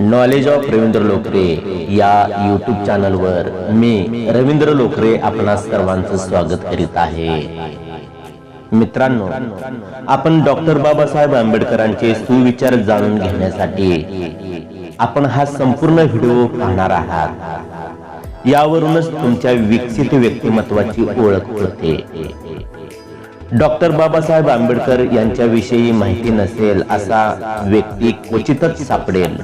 Knowledge of Ravindra लोकरे या YouTube चॅनलवर मी रवींद्र लोकरे आपणा सर्वांचं स्वागत करीत आहे. मित्रांनो आपण डॉक्टर बाबासाहेब आंबेडकरांचे सुविचार जाणून घेण्यासाठी आपण हा संपूर्ण व्हिडिओ पाहणार आहात. यावरूनच तुमच्या विकसित व्यक्तिमत्वाची ओळख होते. डॉक्टर बाबासाहेब आंबेडकर यांच्याविषयी माहिती नसेल असा व्यक्ती क्वचितच सापडेल.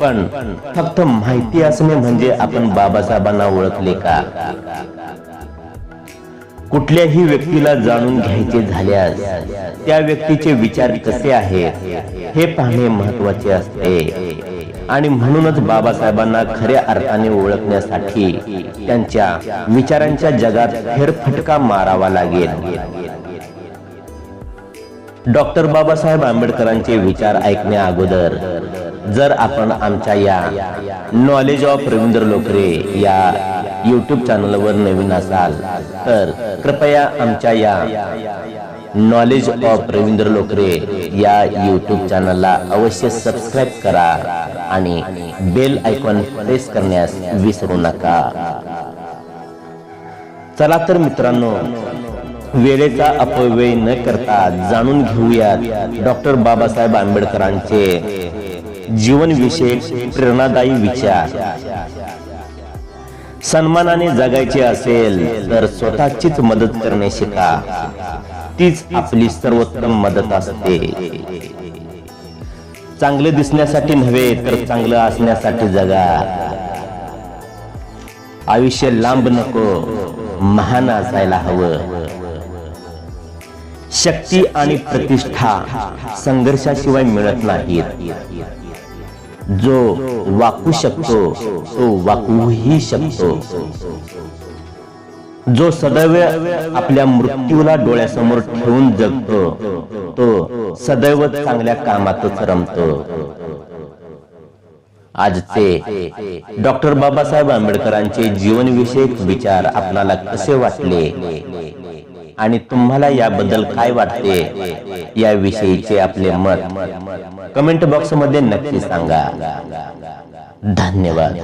पण फक्त माहिती असणे म्हणजे आपण बाबासाहेबांना ओळखले का? कुठल्याही व्यक्तीला जाणून घ्यायचे झाल्यास त्या व्यक्तीचे विचार कसे आहेत हे पाहणे महत्त्वाचे असते. आणि म्हणूनच बाबासाहेबांना खऱ्या अर्थाने ओळखण्यासाठी त्यांच्या विचारांच्या जगात फेरफटका मारावा लागेल. डॉक्टर बाबासाहेब आंबेडकरांचे विचार ऐकण्या अगोदर जर आपण आमच्या या नॉलेज ऑफ रवींद्र लोकरे या युट्यूब चॅनलवर नवीन असाल तर कृपया आमच्या या नॉलेज ऑफ रवींद्र लोकरे या युट्यूब चॅनलला अवश्य सबस्क्राईब करा आणि बेल आयकॉन प्रेस करण्यास विसरू नका. चला तर मित्रांनो वेळेचा अपव्यय न करता जाणून घेऊयात डॉक्टर बाबासाहेब आंबेडकरांचे जीवनविषयक प्रेरणादायी विचार. सन्मानाने जगायचे असेल तर स्वतःचीच मदत करणे शिका. तीच आपली सर्वोत्तम मदत असते. चांगले दिसण्यासाठी नव्हे तर चांगलं असण्यासाठी जगा. आयुष्य लांब नको महान असायला हवं. शक्ती आणि प्रतिष्ठा संघर्षाशिवाय मिळत नाहीत. जो वाकू शकतो तो वाकूही शकतो. जो सदैव आपल्या मृत्यूला डोळ्यासमोर ठेवून जगतो तो सदैव चांगल्या कामातच रमतो. आजचे डॉक्टर बाबासाहेब आंबेडकरांचे जीवनविषयक विचार आपणाला कसे वाटले? आणि तुम्हाला याबद्दल काय वाटते याविषयीचे आपले मत कमेंट बॉक्समध्ये नक्की सांगा. धन्यवाद.